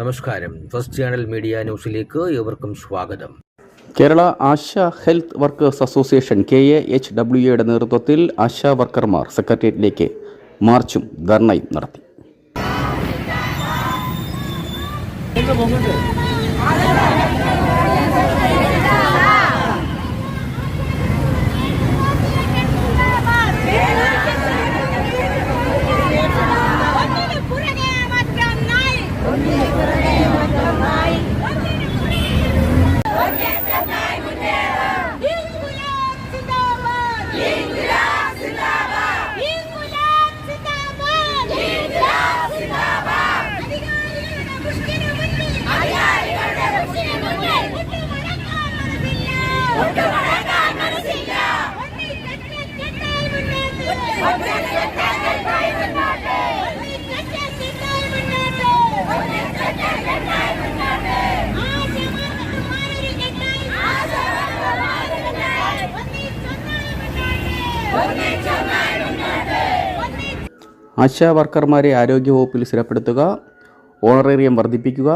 നമസ്കാരം. First channel media ന്യൂസിലേക്ക് ഏവർക്കും സ്വാഗതം. Kerala ASHA health workers association K A H W എയുടെ നേതൃത്വത്തിൽ ആശാ വർക്കർമാർ സെക്രട്ടേറിയറ്റിലേക്ക് മാർച്ചും ധർണയും നടത്തി. ഒന്നിനു ആശാ വർക്കർമാരെ ആരോഗ്യവകുപ്പിൽ സ്ഥിരപ്പെടുത്തുക ഓണറേറിയം വർദ്ധിപ്പിക്കുക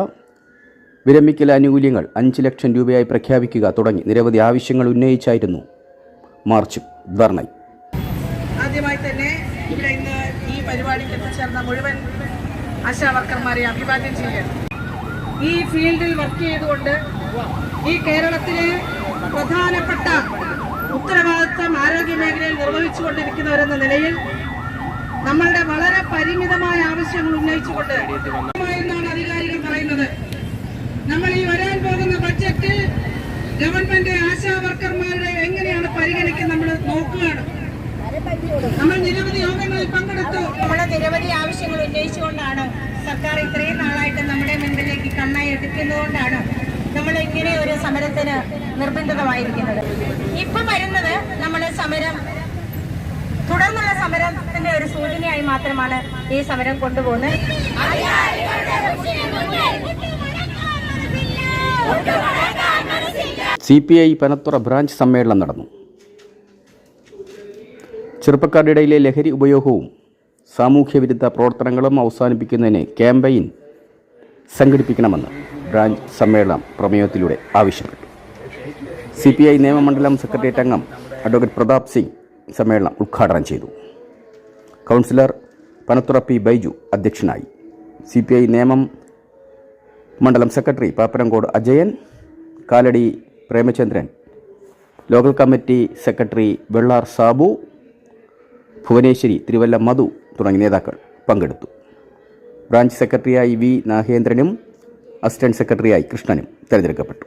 വിരമിക്കൽ ആനുകൂല്യങ്ങൾ അഞ്ച് ലക്ഷം രൂപയായി പ്രഖ്യാപിക്കുക തുടങ്ങി നിരവധി ആവശ്യങ്ങൾ ഉന്നയിച്ചായിരുന്നു മാർച്ചും ധർണയും. ആദ്യമായി തന്നെ ഇവിടെ ഇന്ന് ഈ പരിപാടിക്ക് എത്തിച്ചേർന്ന മുഴുവൻ ആശാ വർക്കർമാരെ അഭിവാദ്യം ചെയ്യുകയാണ്. ഈ ഫീൽഡിൽ വർക്ക് ചെയ്തുകൊണ്ട് ഈ കേരളത്തിലെ പ്രധാനപ്പെട്ട ഉത്തരവാദിത്വം ആരോഗ്യ മേഖലയിൽ നിർവഹിച്ചുകൊണ്ടിരിക്കുന്നവരെന്ന നിലയിൽ നമ്മളുടെ വളരെ പരിമിതമായ ആവശ്യങ്ങൾ ഉന്നയിച്ചുകൊണ്ട് എന്നാണ് അധികാരികൾ പറയുന്നത്. നമ്മൾ ഈ വരാൻ പോകുന്ന ബഡ്ജറ്റിൽ ഗവൺമെന്റ് ആശാ വർക്കർമാരുടെ എങ്ങനെയാണ് പരിഗണിക്കുന്നത് നമ്മൾ നോക്കുകയാണ്. നമ്മൾ നിരവധി യോഗങ്ങളിൽ പങ്കെടുത്തു. നമ്മുടെ നിരവധി ആവശ്യങ്ങൾ ഉന്നയിച്ചുകൊണ്ടാണ് സർക്കാർ ഇത്രയും നാളായിട്ട് നമ്മുടെ മുൻപിലേക്ക് കണ്ണായി എടുക്കുന്നതുകൊണ്ടാണ് നമ്മൾ ഇങ്ങനെ ഒരു സമരത്തിന് നിർബന്ധിതമായിരിക്കുന്നത്. ഇപ്പൊ വരുന്നത് നമ്മൾ സമരം തുടർന്നുള്ള സമരത്തിന്റെ ഒരു സൂചനയായി മാത്രമാണ് ഈ സമരം കൊണ്ടുപോകുന്നത്. C P I Panathura branch സമ്മേളനം നടന്നു. ചെറുപ്പക്കാരുടെ ഇടയിലെ ലഹരി ഉപയോഗവും സാമൂഹ്യവിരുദ്ധ പ്രവർത്തനങ്ങളും അവസാനിപ്പിക്കുന്നതിന് ക്യാമ്പയിൻ സംഘടിപ്പിക്കണമെന്ന് ബ്രാഞ്ച് സമ്മേളനം പ്രമേയത്തിലൂടെ ആവശ്യപ്പെട്ടു. സി പി ഐ നിയമമണ്ഡലം സെക്രട്ടേറിയറ്റ് അംഗം അഡ്വക്കേറ്റ് പ്രതാപ് സിംഗ് സമ്മേളനം ഉദ്ഘാടനം ചെയ്തു. കൗൺസിലർ പനത്തുറ പി ബൈജു അധ്യക്ഷനായി. സി പി ഐ നിയമം മണ്ഡലം secretary Pappanamcode Ajayan Kalady Premachandran local committee secretary Vellar Sabu Bhuvaneswari Thiruvalla Madhu തുടങ്ങിയ നേതാക്കൾ പങ്കെടുത്തു. ബ്രാഞ്ച് സെക്രട്ടറിയായി വി നാഗേന്ദ്രനും അസിസ്റ്റന്റ് സെക്രട്ടറിയായി കൃഷ്ണനും തിരഞ്ഞെടുക്കപ്പെട്ടു.